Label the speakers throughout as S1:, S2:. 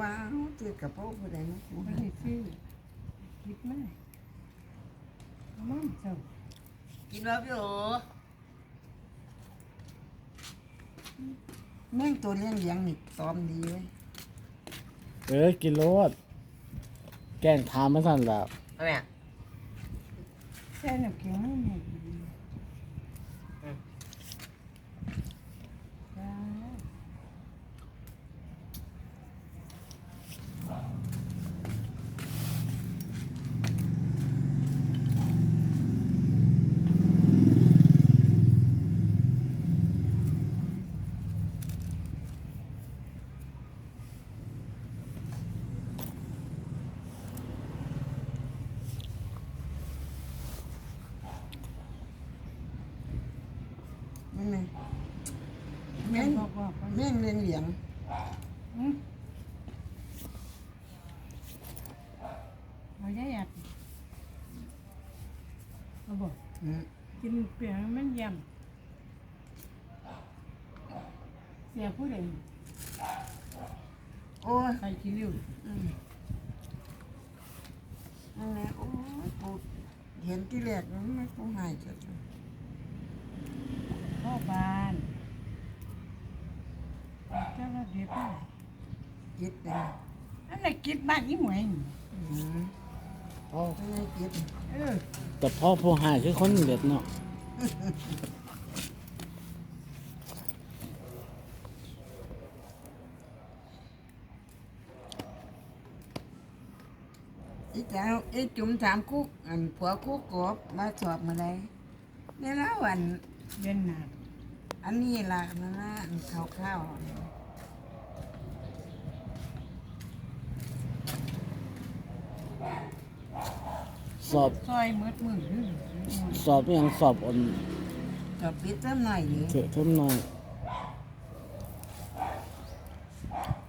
S1: ว้าวซื้อกระเพาะผู้ใดนะกู
S2: ไม่ได้ซื้อคิดมาเอามั่งเจ้า
S3: กินแล้วพี่โอ
S1: แม่งตัวเลี้ยงเลี้ยงนี่ตอมดีเว้ย
S4: เออกินโลดแกล้งถามมาสั่นแล้ว
S3: เอาแม่
S2: แค่น้ำแข็งมันหมดจ้า
S1: แม่ง ไง
S2: แม่
S1: แม่ง
S2: บอกว่าไป
S1: แม่งเลี้ยงเลี้ยง
S2: อืมเอาแย่ยัดเอาบอก
S1: อืม
S2: กินเปลี่ยนมันยำเสียผู้ใด
S1: โอ้ย
S2: ใครกินเร็ว
S1: อืมนั่นแหละโอ้ยกูเห็นที่แรกมันไม่กูหายจัดเลย
S2: พ่อบ้านเจ้าก็เดี๋ยวไป
S1: จิตเลย
S2: อันไหนกินบ้านยี่หมวย
S1: อืม
S4: เอา
S1: ไม่ได้จิต
S2: เออ
S4: แต่พ่อผู้หายคือคนเด็ดเนาะ
S1: อีเจ้าอีจุ่มถามคุกอันผัวคุกกบมาสอบมาได้เนี่ยแล้วอัน
S2: เดินหนา
S1: อันนี้ล่ะนั่นนะอันข้าวข้าว
S4: สอบ
S2: ซอยมืดมืดมืด
S4: สอบอหยังสอบอ่อน
S1: สอบปิดเท่าหน่อยดิ
S4: เถอะเทิมหน่อย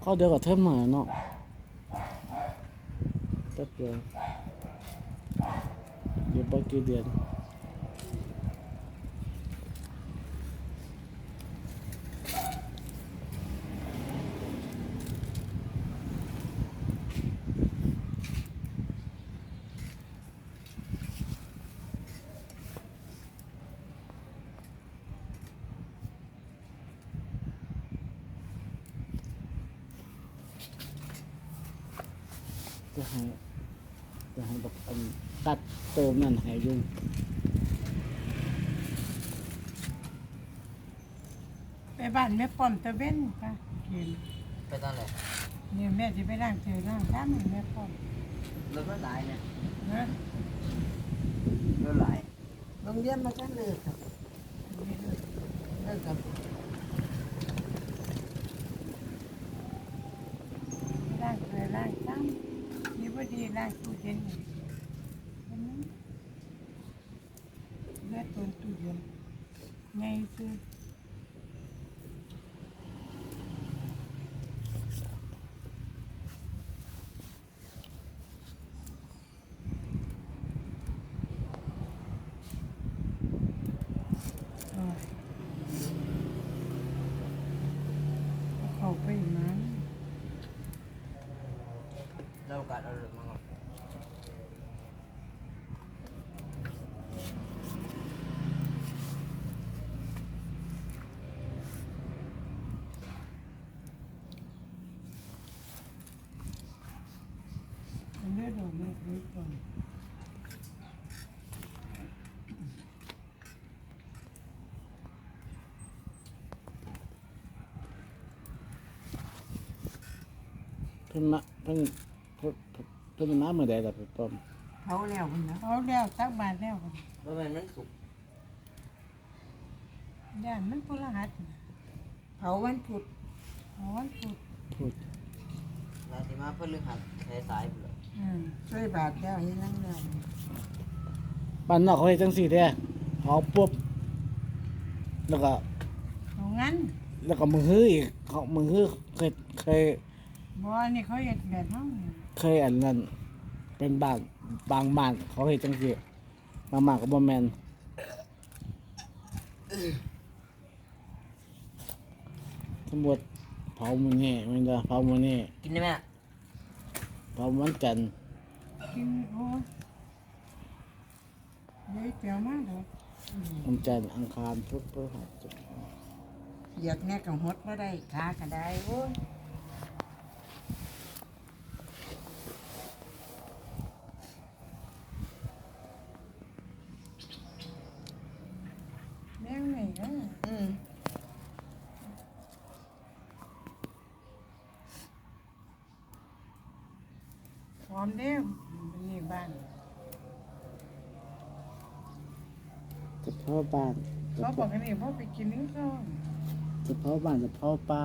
S4: ก็เดียวกับเทิมหน่อยเนาะแป๊บเดียวเดี๋ยวบ่กี่เดือน จะให้จะให้แบบอันตัดโตมนั่นให้ยุ่ง
S2: ไปบ้านแม่ป้อมตะเว้นค่ะกิน
S3: ไปตอนไหน
S2: เนี่ยแม่จะไปล้างเจอล้างน้ำแม่ป้อม
S3: รถมันหลายเนี่ย
S2: เนาะ
S3: รถหลาย
S1: โรงเรียนมากันเลยครับเลิกกับ
S2: ล้างเจอล้างน้ำนี่ พอดีล้างตู้เย็นนี่เห็นไหมเลือดตัวตู้เย็นไงซื้อ โอ้ยเอาเข้าไปมัน
S3: เราโอกาสเอารถมาก่อน
S2: มันเลือดออกมาเลือดก่อน
S4: เพิ่นมาเพิ่นเพิ่นเพิ่นมาเมื่อใดล่ะพี่ป้อม
S1: เขาแล้วคุณนะ
S2: เอาแล้วตักบาทแล้วกัน
S3: ว่ามันมันสุก
S2: ย่านมันพลหัส
S1: เขาวันพุธ
S2: อ๋อวันพุธ
S4: พูด
S3: เราสิมาเพื่อเรื่องหัดใช้สายเปล่า
S2: อืม
S1: ช่วยบาทแล้วให้นั่งแล้ว
S4: บ้านนอกเขาเฮ็ดจังซี่แท้เผาปุ๊บแล้วก็
S2: เอางั้น
S4: แล้วก็มือฮื้ออีกเขามือฮื้อเคยเคย
S2: บ่อันนี้เขาเฮ็ดแบบเฮาเนี่ย
S4: เคยอันนั้นเป็นบางบางบ้านเขาเฮ็ดจังซี่บางบ้านก็บ่แม่นสมมุติเผามื้อนี้แม่นบ่เผามื้อนี้
S3: กินได้ไหม
S4: พร้อมวันจันทร์
S2: กินโอ้ยเดี๋ยวเปรี้ยวมากเลย
S4: วันจันทร์อังคารพุธพฤหัสศุกร์
S1: อยากแน่กับหดบ่ได้ขาก็ได้โอ้ย
S2: แม่งไหนนะ
S1: อืม
S2: หอ มเด้มนี่บ้าน
S4: จะพ่อบ้าน
S2: เขาบอกกันนี่พ่อไปกินนี่ก็
S4: จะพ่อบ้านจะพ่อป้า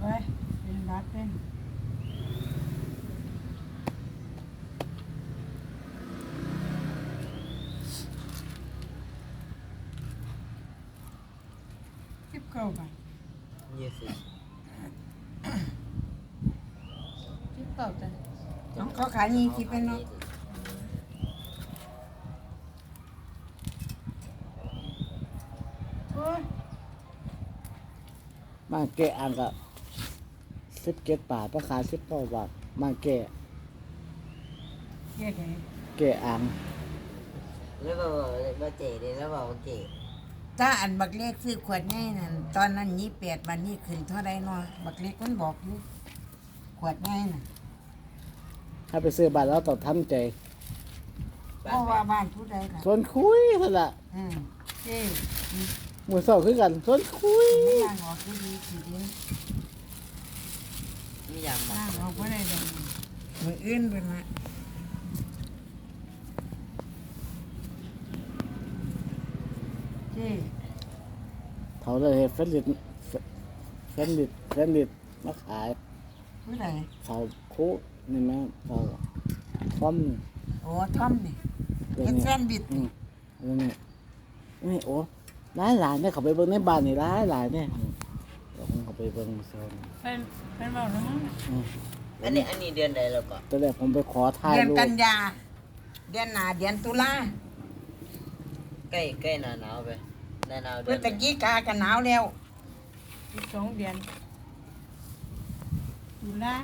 S2: เฮ้ยเป็นรัดเป็นสิบเก้าบาท
S3: ยี่สิบ
S2: สิบเก้าจ้ะ
S1: น้องเขาขายยี่สิบเป็นเนาะ
S2: โอ้ย
S4: บ้านแกะอังก็สิบเจ็ดบาทราคาสิบเก้าบาทบ้านแกะ
S2: เฮ็ดให้
S4: แกะอัง
S3: แล้วบอกว่าเจ๋เลยแล้วบอกว่าเจ๋
S1: ถ้าอันบักเล็กซื้อขวดง่ายนั่นตอนนั้นยี่แปดบันนี้ขึ้นเท่าไรเนาะบักเล็กมันบอกอยู่ขวดง่ายน่ะ
S4: ถ้าไปซื้อบ้านแล้วต้องทำใจ
S1: เพราะว่าบ้านผู้ใดล่ะ
S4: ชวนคุยเท่านั้นละ
S1: อืมเจ้
S4: มือสองคือกันชวนคุย
S1: ไม่ย่างออกก็ดีสิเดียว
S3: มีอย่างมา
S2: ล่างเอาบ่ได้ดอก
S1: มืออื่นเป็นละ เจ้
S4: เขาเลยเฮ็ดเฟรนลิตเฟรนลิตเฟรนลิตมาขาย
S1: ผู้ใด
S4: เขาคุนี่แม่เขาคอม
S1: โอ้ทอมนี่
S4: เรื่อง
S1: เฮ็ด
S4: นี้
S1: แซนด์วิช
S4: อืมเรื่องนี้นี่โอ้หลายหลายเนี่ยเขาไปเบิ่งในบ้านนี่หลายหลายเนี่ยเดี๋ยวผมเขาไปเบิ่งโซน
S2: เป็นเป็นเว้าแล้วมั้ง
S4: อืม
S3: อันนี้อันนี้เดือนใดแล้วก็
S4: ตอนแรกผมไปขอถ่าย
S1: เดือน
S4: รูป
S1: กันยา เดือนหน้าเดือนตุลา
S3: ใกล้ใกล้หน้าหนาวไป หน้าหนาวเดื
S1: เพื่
S3: อ
S1: อนตะกี้กากันหนาวแล้ว
S2: อีกสองเดือนตุลา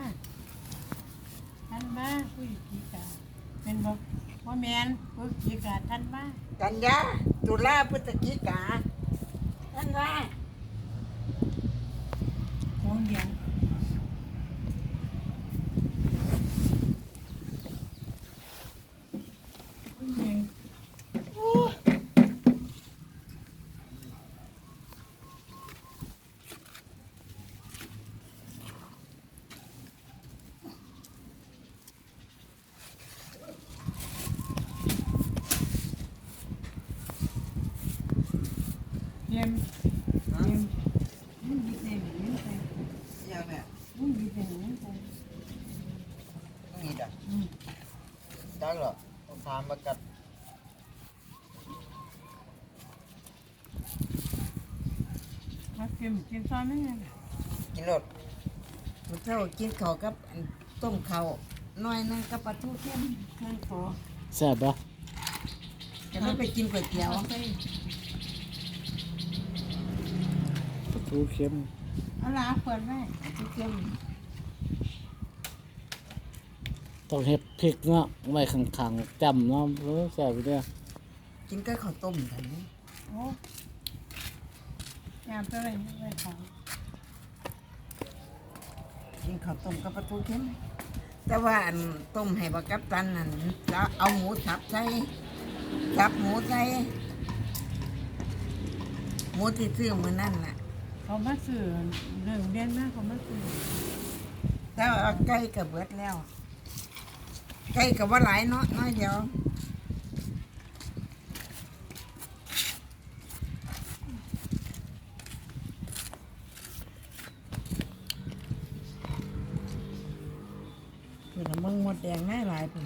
S2: ท่านมาผู้หญิงกีกาเป็นบ่ว่าแมนผู้หญิงกีกาท่านมา
S1: กันยาตุลาพฤศจิกาท่านว่า
S2: สองเดือนผู้หญิง เยี่ยมเยี่ยมมึงดีใจหรือไม่ใจ
S3: ยังเนี่ย
S2: มึงดีใจหรือไม่ใจ
S3: นี่ด่ะ
S2: อืม
S3: จังหรอต้องถามมากัด
S2: มากินกินซ้อนไม่ไง
S3: กินรถ
S1: มื้อเช้ากินข้าวกับอันต้มข้าวน้อยหนึงกับปลาทูเค็มเครื่องโต
S4: แซ่บปะ
S1: จะไม่ไปกินก๋วยเตี๋ยว
S2: เอาไป
S4: ปลาทูเค็ม
S2: เอาลาเปิดไว้
S1: ปลาทูเค็ม
S4: ต้องเฮ็ดพริกเนาะไว้ข้างๆจำเนาะเออแซ่บอยู่เนี่ย
S1: กินกับข้าวต้มกันนี่
S2: โอ้ยามตัวอะไรไว้ของ
S1: กินข้าวต้มกับปลาทูเค็มแต่ว่าอันต้มให้บักกับตันนั่นแล้วเอาหมูสับใส่สับหมูใส่หมูที่ซื้อมื้อนั่นน่ะ
S2: เขามาซื้อเรื่องเรียนมากเขามาซื้อ
S1: แต่ว่าไก่กับเบิดแล้ว ไก่กับว่าหลายเนาะน้อยเดียวคือน่ะมึงหมดแดงง่ายหลายพุ่น